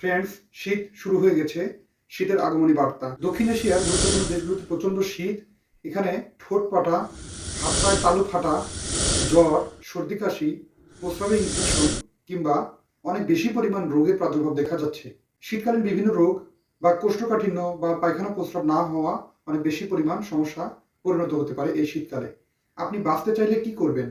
Friends শীত শুরু হয়ে গেছে। শীতের আগমনী বার্তা। দক্ষিণ এশিয়ার গুরুত্বপূর্ণ দেশগুলোতে প্রচণ্ড শীত। এখানে ঠোঁট পাটা হাত পায়ে তালু ফাটা, জ্বর, সর্দি কাশি, প্রস্রাবে ইনফেকশন কিংবা অনেক বেশি পরিমাণ রোগের প্রাদুর্ভাব দেখা যাচ্ছে। শীতকালীন বিভিন্ন রোগ বা কোষ্ঠকাঠিন্য বা পায়খানা প্রস্রাব না হওয়া অনেক বেশি পরিমাণ সমস্যা পরিণত হতে পারে এই শীতকালে। আপনি বাঁচতে চাইলে কি করবেন?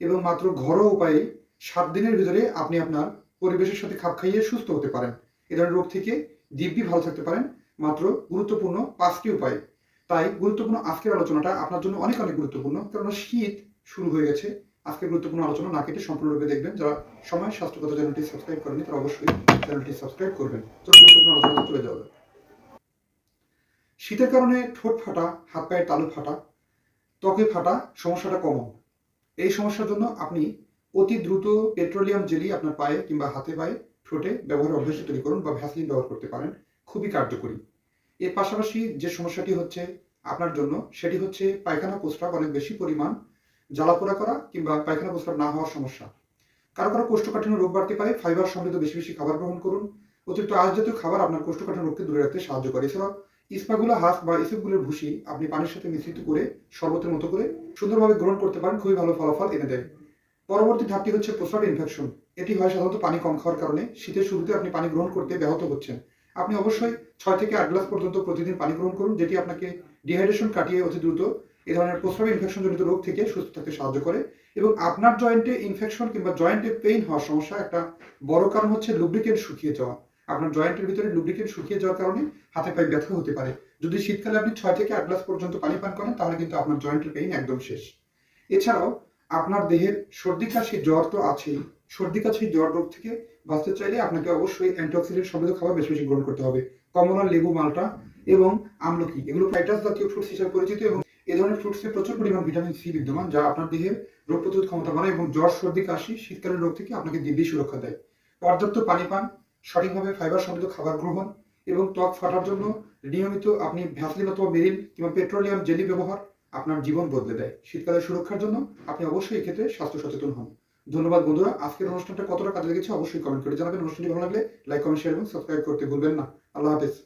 এবং মাত্র ঘরোয়া উপায়ে সাত দিনের ভিতরে আপনি আপনার পরিবেশের সাথে খাপ খাইয়ে সুস্থ হতে পারেন। এ ধরনের রোগ থেকে দিব্যি ভালো থাকতে পারেন। মাত্র গুরুত্বপূর্ণ পাঁচটি উপায়। তাই গুরুত্বপূর্ণ আজকের আলোচনাটা আপনার জন্য অনেক অনেক গুরুত্বপূর্ণ। কেননা শীত শুরু হয়ে গেছে। আজকের গুরুত্বপূর্ণ আলোচনা না কেটে সম্পূর্ণরূপে দেখবেন। যারা সময় স্বাস্থ্যগত চ্যানেলটি সাবস্ক্রাইব করেনি তারা অবশ্যই চ্যানেলটি সাবস্ক্রাইব করবেন। তো গুরুত্বপূর্ণ আলোচনা চলে যাবে শীতের কারণে ঠোঁট ফাটা, হাত পায়ের তালু ফাটা, ত্বকে ফাটা সমস্যাটা কমন। এই সমস্যার জন্য আপনি অতি দ্রুত পেট্রোলিয়াম জেলি আপনার পায়ে কিংবা হাতে পায়ে ঠোঁটে ব্যবহার অভ্যাস তৈরি করুন বা ভ্যাসলিন ব্যবহার করতে পারেন। খুবই কার্যকরী। এর পাশাপাশি যে সমস্যাটি হচ্ছে আপনার জন্য, সেটি হচ্ছে পায়খানা প্রস্রাব অনেক বেশি পরিমাণ জ্বালাপোড়া করা কিংবা পায়খানা প্রস্রাব না হওয়ার সমস্যা। কারও কারও কোষ্ঠকাঠিন্য রোগ বাড়তে পারে, ফাইবার সমৃদ্ধ বেশি বেশি খাবার গ্রহণ করুন। অতিরিক্ত আঁশ জাতীয় খাবার আপনার কোষ্ঠকাঠিন্য রোগকে দূরে রাখতে সাহায্য করে। এছাড়াও ইস্পাগুলো, হাঁস বা ইসবগুলোর ভুসি আপনি পানির সাথে মিশ্রিত করে শরবতের মতো করে সুন্দরভাবে গ্রহণ করতে পারেন। খুবই ভালো ফলাফল এনে দেয়। পরবর্তী ধাপটি হচ্ছে প্রস্রাব ইনফেকশন এটি হয় সাধারণত পানি কম খাওয়ার কারণে। শীতের শুরুতে আপনি পানি গ্রহণ করতে ব্যাহত হচ্ছেন। আপনি অবশ্যই ছয় থেকে আট গ্লাস পর্যন্ত প্রতিদিন পানি গ্রহণ করুন, যেটি আপনাকে ডিহাইড্রেশন কাটিয়ে অতি দ্রুত এ ধরনের প্রস্রাব ইনফেকশন জনিত রোগ থেকে সুস্থ থাকতে সাহায্য করে। এবং আপনার জয়েন্টে ইনফেকশন কিংবা জয়েন্টে পেইন হওয়ার সমস্যা একটা বড় কারণ হচ্ছে লুব্রিকেন্ট শুকিয়ে যাওয়া। আপনার জয়েন্টের ভিতরে লুব্রিকেন্ট শুকিয়ে যাওয়ার কারণে হাতে পায়ে ব্যথা হতে পারে। যদি শীতকালে আপনি ছয় থেকে আট গ্লাস পর্যন্ত পানি পান করেন, তাহলে কিন্তু আপনার জয়েন্টের পেইন একদম শেষ। এছাড়াও আপনার দেহের সর্দি কাশি, জ্বর তো আছেই। সর্দি কাশি, জ্বর রোগ থেকে বাঁচতে চাইলে আপনাকে অবশ্যই অ্যান্টিঅক্সিডেন্ট সমৃদ্ধ খাবার বেশি বেশি গ্রহণ করতে হবে। কমলা, লেবু, মালটা এবং আমলকি। এগুলো ফাইটাস জাতীয় ফ্রুটস হিসেবে পরিচিত এবং এ ধরনের ফ্রুটসে প্রচুর পরিমাণ ভিটামিন সি বিদ্যমান, যা আপনার দেহের রোগ প্রতিরোধ ক্ষমতা বাড়ায় এবং জ্বর, সর্দি, কাশি, শীতকালীন রোগ থেকে আপনাকে দিব্যি সুরক্ষা দেয়। পর্যাপ্ত পানি পান, সঠিকভাবে ফাইবার সমৃদ্ধ খাবার গ্রহণ এবং ত্বক ফাটার জন্য নিয়মিত আপনি ভ্যাসলিন অথবা মেরিন কিংবা পেট্রোলিয়াম জেলি ব্যবহার আপনার জীবন বদলে দেয়। শীতকালের সুরক্ষার জন্য আপনি অবশ্যই এক্ষেত্রে স্বাস্থ্য সচেতন হন। ধন্যবাদ, বন্ধুরা। আজকের অনুষ্ঠানটা কতটা কাজে লেগেছে অবশ্যই কমেন্ট করে জানাবেন। অনুষ্ঠানটি ভালো লাগলে লাইক কমেন্ট শেয়ার এবং সাবস্ক্রাইব করতে ভুলবেন না। আল্লাহ হাফেজ।